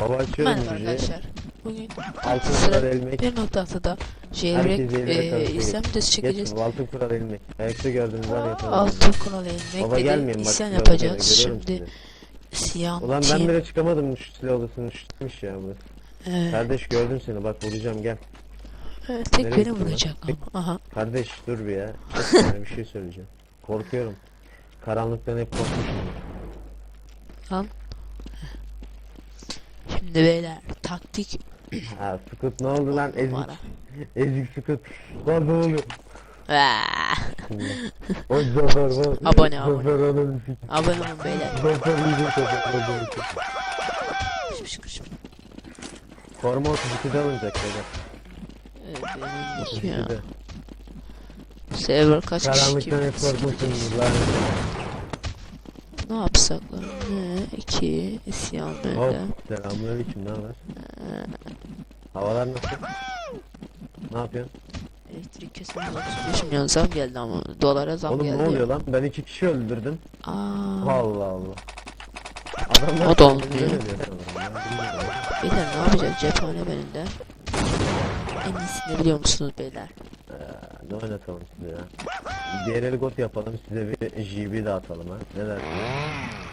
Baba açıyorum Merhaba müziği. arkadaşlar. Bugün Altın sıra kural ilmek. bir noktada Herkes jailbreak e, arasında isyan geç. videosu çekeceğiz. Geç altın kural ilmek. Ayakta gördüğünüz an yapalım. Altın kural Baba dedi. gelmeyin bak. İsyan silahı yapacağız. görüyorum Şimdi sizi. isyan Ulan ben team. bile çıkamadım şu silah odasının şutmuş ya burası. Ee, Kardeş gördüm seni bak vuracağım gel. evet, tek nereye beni lan? vuracak ama. Aha. Kardeş dur bir ya. Sana bir şey söyleyeceğim. Korkuyorum. Karanlıktan hep korkmuşum. Al. Şimdi beyler taktik Ha Scoot ne oldu lan ezik. numara. Ezik Scoot. Lan ne oluyor? Vaa! O zafer var. Abone, abone. Zafer ananı sik. Abone olun beyler. Zafer iyice zafer. Şıp şıp şıp. Koruma 32'de alınacak beyler. Benimki ya. 32'de. Server kaç kişi Karanlıktan hep korkmuşsunuz lan. Ne yapsak lan? Ne? İki isyan Hop. böyle. Selamünaleyküm ne haber? Havalar nasıl? Ne yapıyorsun? Elektrik kesilmesi 35 milyon zam geldi ama dolara zam Oğlum geldi. ne oluyor lan? Ben iki kişi öldürdüm. Aa, Allah Allah. Adamlar O da bilmiyorum. beyler ne yapacağız cephane benimde? En iyisini biliyor musunuz beyler? Ee, ne oynatalım size ya? Diğer got yapalım size bir JB dağıtalım ha. Ne dersin?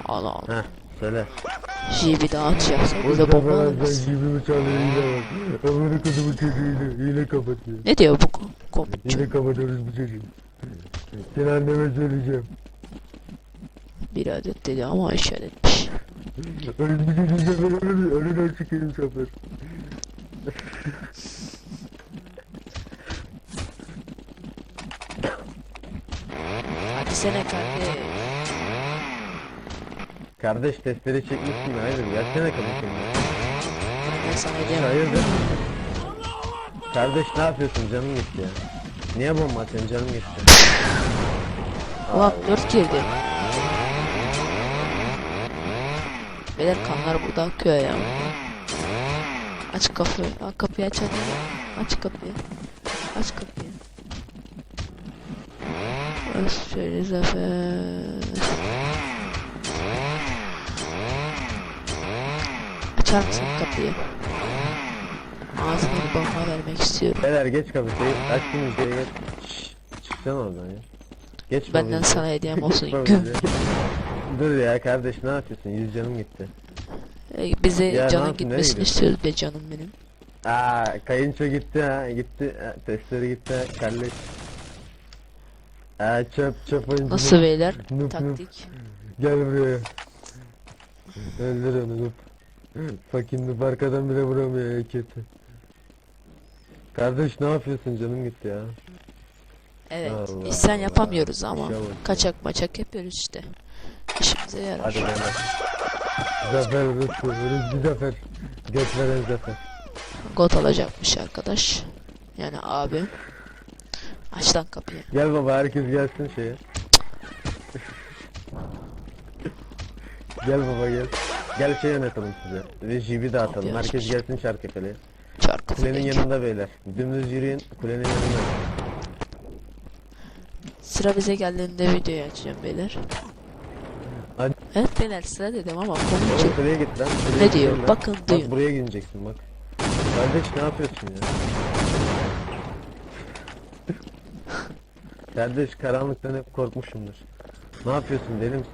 Allah Allah. Heh söyle. JB dağıtacaksa bize bomba alırız. JB bıçağını hile bak. Ömrü kızı bu çocuğuyla hile kapatıyor. Ne diyor bu ko- komutçu? Hile kapatıyoruz bu çocuğu. Seni anneme söyleyeceğim. Bir adet dedi ama işaretmiş. Öyle bir çocuğun sefer önüne, önüne çıkayım sefer. Hadi sene kardeş. Kardeş testleri çekmişsin mi? Hayır gelsene kardeşim. Ben sana diyemem. Hayırdır? Kardeş ne yapıyorsun canım gitti ya. Niye bomba atıyorsun canım gitti. Ulan 4 girdi. Beyler kanlar burada akıyor ya. Aç kapıyı. Aa, kapıyı aç hadi. Aç kapıyı. Aç kapıyı. Şöyle zafer. Açar mısın kapıyı? Ağzına bir bomba vermek istiyorum. Beyler geç kapıyı. Aç şu müziği geç. Çıksana oradan ya. Geç Benden kapıyı. sana hediyem olsun. Dur ya kardeş ne yapıyorsun? Yüz canım gitti. Ee, Bize Ya canın gitmesini istiyoruz be canım benim. Aa kayınço gitti ha gitti. Ha, testleri gitti ha kardeş. Aa çöp çöp oyuncu. Nasıl beyler? Nup, nup. Taktik. Gel buraya. Öldür onu nup. Fucking nup arkadan bile vuramıyor kötü. Kardeş ne yapıyorsun canım gitti ya. Evet. Allah isyan Allah. yapamıyoruz ama ya. kaçak maçak yapıyoruz işte. İşimize yarar. Hadi beyler. Zafer Rıfkı, Rıfkı Zafer. Göt veren Zafer. Got alacakmış arkadaş. Yani abi. Aç lan kapıyı. Gel baba herkes gelsin şeye. gel baba gel. Gel şey yönetelim size. Rejibi dağıtalım. Kapıyı Herkes açmış. gelsin Çarkıfel'e. Çarkı Kulenin yanında beyler. Dümdüz yürüyün kulenin yanında. Sıra bize geldiğinde videoyu açacağım beyler. Hadi. Evet beyler sıra dedim ama Oğlum komutçu. kuleye git lan. kuleye Ne diyor? lan. Bakın Bak duyun. buraya gideceksin bak. Kardeş ne yapıyorsun ya? Kardeş karanlıktan hep korkmuşumdur. Ne yapıyorsun deli misin?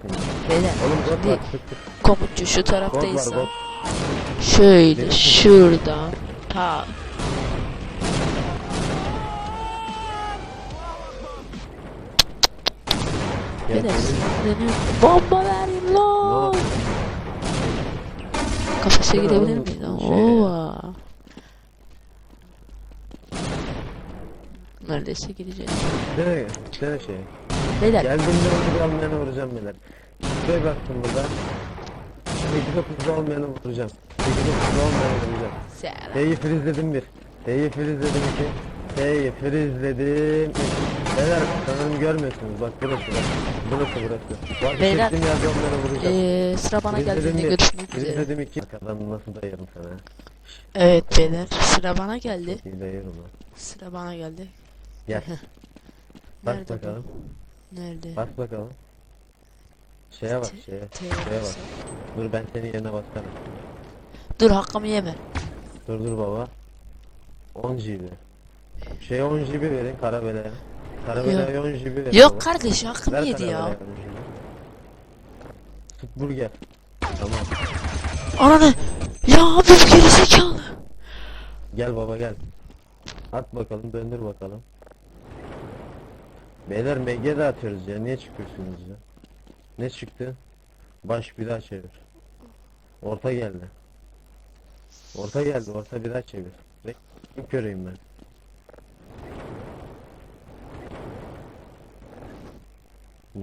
Beyler Oğlum bot şimdi var sık sık. komutçu şu Bot var taraftaysa bot. şöyle şuradan ta Gel Beyler sinirleniyorum. Bomba verin Ne lan. yapıyorsun? Kafese gidebilir lan? şey- Neredeyse gideceğiz. Dene, dene şey. Beyler Geldiğimde öldür olmayanı vuracağım beyler. Şuraya baktım burada. 8.9'da olmayanı vuracağım. 8.9'da olmayanı vuracağım. selam. T'yi frizledim bir. T'yi frizledim iki. T'yi frizledim üç. Beyler sanırım görmüyorsunuz bak burası bak. Burası burası. Bak Beyler, çektiğim yerde onları vuracağım. Ee, sıra bana Frizledim geldiğinde bir, görüşmek üzere. Frizledim iki. Arkadan nasıl dayarım sana? Evet beyler sıra bana geldi. İyi dayarım lan. Sıra bana geldi. Gel. Bas Nerede bu? bakalım. Nerede? Bas bakalım. Şeye bak şeye. Şeye bak. Dur ben senin yerine basarım. Dur hakkımı yeme. Dur dur baba. 10 GB. Şey 10 GB verin Karabela'ya. Karabela'ya 10 GB verin Yok baba. kardeş hakkımı Ver yedi ya. Karabela'ya 10 GB. Tut burger. Tamam. Ananı. Ya abi bu gerizekalı. Gel baba gel. At bakalım döndür bakalım. Beyler MG de atıyoruz ya. Niye çıkıyorsunuz ya? Ne çıktı? Baş bir daha çevir. Orta geldi. Orta geldi. Orta bir daha çevir. Renk göreyim ben.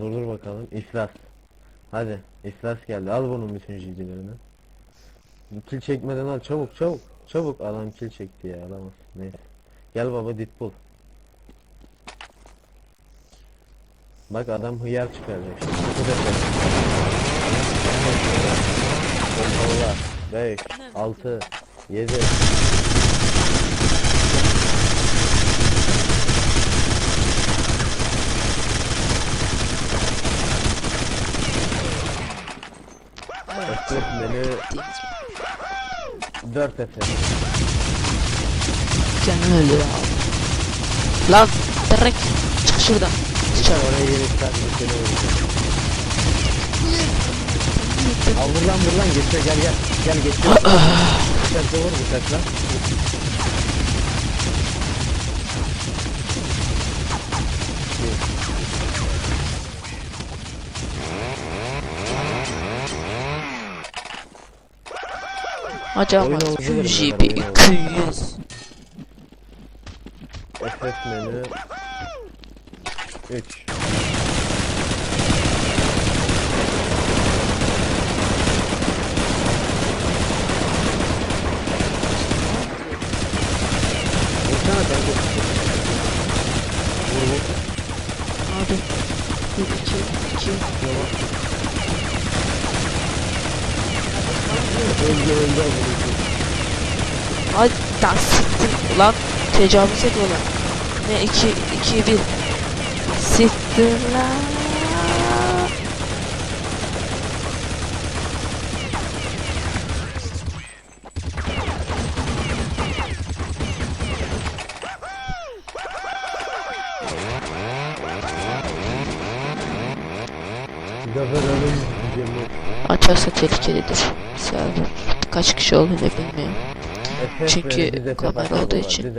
Durdur bakalım. İflas. Hadi. iflas geldi. Al bunun bütün ciddilerini. Kil çekmeden al. Çabuk çabuk. Çabuk. Adam kil çekti ya. Alamaz. Neyse. Gel baba Deadpool. Bak adam hıyar çıkaracak şimdi. Bu da şey. Pompalılar. 5, 6, 7. Ötürük menü 4 efendim. Canım ölüyor abi. Lan direkt çık şuradan. Dışarı. Oraya çıkartmış seni vuracağım. Al vur lan geçiyor gel gel. Gel geçiyor. Bıçakla vur bıçakla. Acaba Oyun 200 GB ben, oyun oldu. 200. FF menü 3 Vursana kanka. Vur vur. Abi. 1 2 2 Öldü öldü vuruşu. Ay daha siktir lan tecavüz ediyorlar. Ne 2 2 1 Siktir lan. Açarsa tehlikelidir. Server kaç kişi olduğunu bilmiyorum. Çünkü kamera olduğu için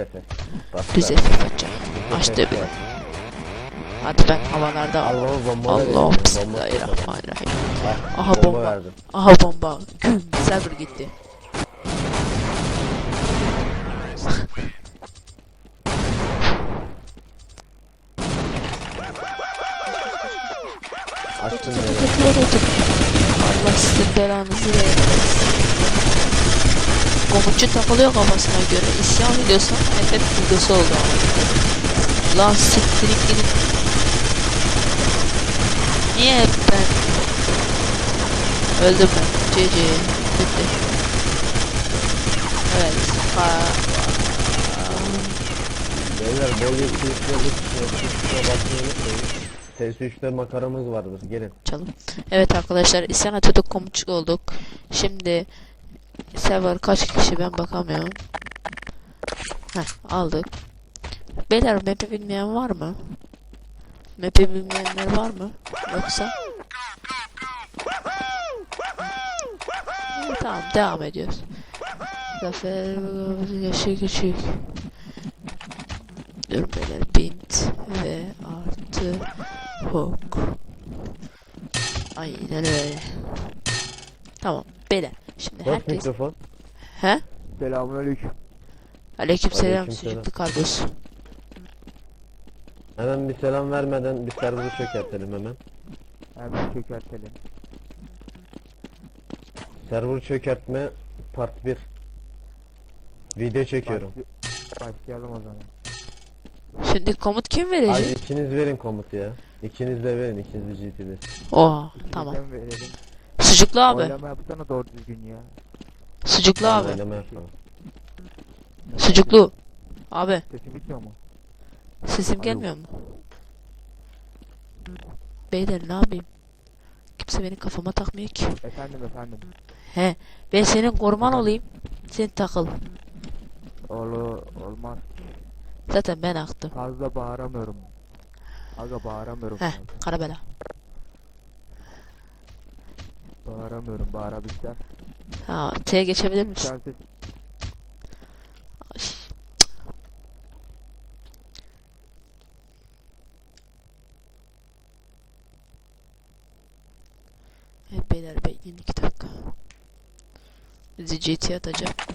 Düz. FF açacağım. Açtı bile. Ben havalarda Allah bismillahirrahmanirrahim. Aha bomba. Aha bomba. Güm server gitti. Tık. Allah sizin belanızı vermesin. Komutçu takılıyor kafasına göre. İsyan ediyorsan FF videosu oldu. Lan siktirin gidin. Niye hep ben? Öldüm ben. GG. Bitti. Evet. Ha. Beyler bol geçişte kusura bakmayı unutmayın. TS3'te makaramız vardır gelin. Çalım. Evet arkadaşlar isyan atıyorduk komutçu olduk. Şimdi server kaç kişi ben bakamıyorum. Heh aldık. Beyler map'i bilmeyen var mı? Map'i bilmeyenler var mı? Yoksa? Tamam devam ediyoruz. Zafer yaşı küçük. Dur beyler bint ve artı hook. Aynen öyle. Tamam beyler. Şimdi Bas herkes... mikrofon. He? Selamünaleyküm. Aleykümselam Aleykümselam. sucuklu kargosu. Hemen bir selam vermeden bir serverı çökertelim hemen. Hemen çökertelim. Server çökertme part 1. Video çekiyorum. Başlı- Başlayalım o zaman. Şimdi komut kim Hadi verecek? ikiniz verin komut ya. İkiniz de verin ikiniz de GT'de. Oha tamam. de mi verelim? Sucuklu abi. Oylama yapsana doğru düzgün ya. Sucuklu abi. Oynama yapalım. Sucuklu. Abi Sesim bitmiyor mu? Sesim Alo. gelmiyor mu? Beyler ne yapayım? Kimse benim kafama takmıyor ki. Efendim efendim. He. Ben senin koruman olayım. Sen takıl. Oğlu olmaz. Zaten ben aktım. Fazla bağıramıyorum. Aga bağıramıyorum. Heh. fazla. Karabela. Bağıramıyorum bağırabilsem. Ha, T'ye geçebilir misin beyler bekleyin iki dakika. Bizi GT atacak.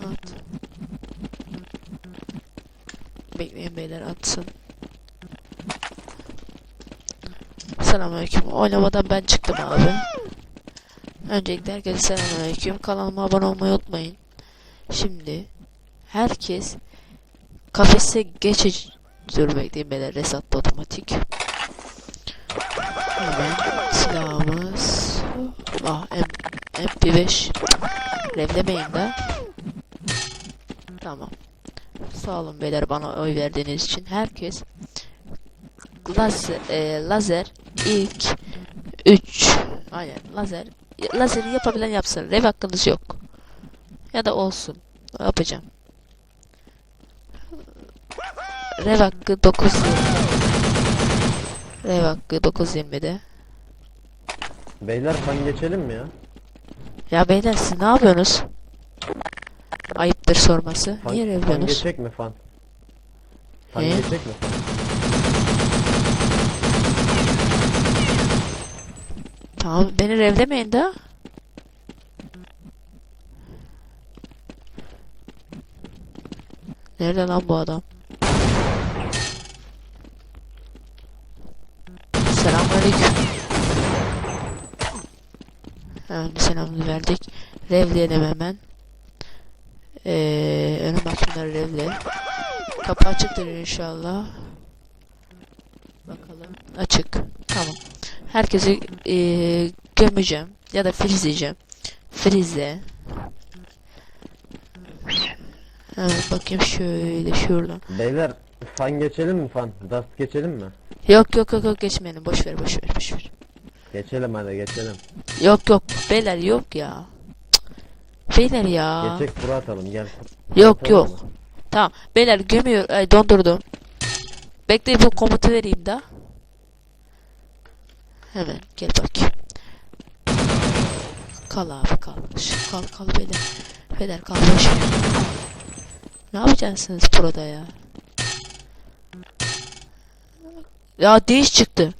At. Bekleyin beyler atsın. Selamünaleyküm. Oynamadan ben çıktım abi. Öncelikle herkese selamünaleyküm. Kanalıma abone olmayı unutmayın. Şimdi herkes kafese geçecek Dur bekleyin beyler resattı otomatik. Hemen silahımız. Ah M MP5. Revlemeyin de. Tamam. Sağ olun beyler bana oy verdiğiniz için. Herkes lazer, e, lazer ilk 3 aynen lazer lazeri yapabilen yapsın. Rev hakkınız yok. Ya da olsun. Yapacağım. Rev hakkı 9.20 Rev hakkı 9.20'de Beyler fan geçelim mi ya? Ya beyler siz ne yapıyorsunuz? Ayıptır sorması. Fan, Niye fan revliyorsunuz? geçecek mi fan? Fan He? geçecek mi fan? Tamam beni revlemeyin de. Nerede lan bu adam? Selamünaleyküm. Hemen bir selamını verdik. Revleyelim hemen. Ee, önüm açımları revle. Kapı açıktır inşallah. Bakalım. Açık. Tamam. Herkesi eee, gömeceğim ya da frizleyeceğim. Frizle. Evet bakayım şöyle şuradan. Beyler fan geçelim mi fan? Dust geçelim mi? Yok yok yok yok geçmeyelim. Boş ver boş ver boş ver. Geçelim hadi geçelim. Yok yok beyler yok ya. Cık. Beyler ya. Geçecek fura atalım gel. Yok Atalım yok. mı? Tamam beyler gömüyor. Ay dondurdum. Bekle bu komutu vereyim da. Hemen gel bakayım. Kal abi kal. Şu, kal kal beyler. Beyler kal boş. Ne yapacaksınız burada ya? Ya değiş çıktı.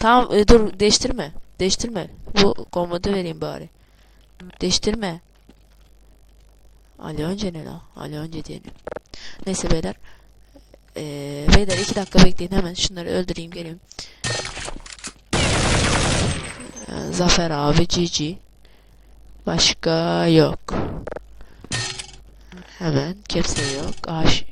Tamam e, dur değiştirme. Değiştirme. Bu komutu vereyim bari. Değiştirme. Ali önce ne la? Ali önce diyelim. Neyse beyler. Ee, beyler iki dakika bekleyin hemen şunları öldüreyim geleyim. Ee, Zafer abi GG. Başka yok. Hemen kimse yok. Aş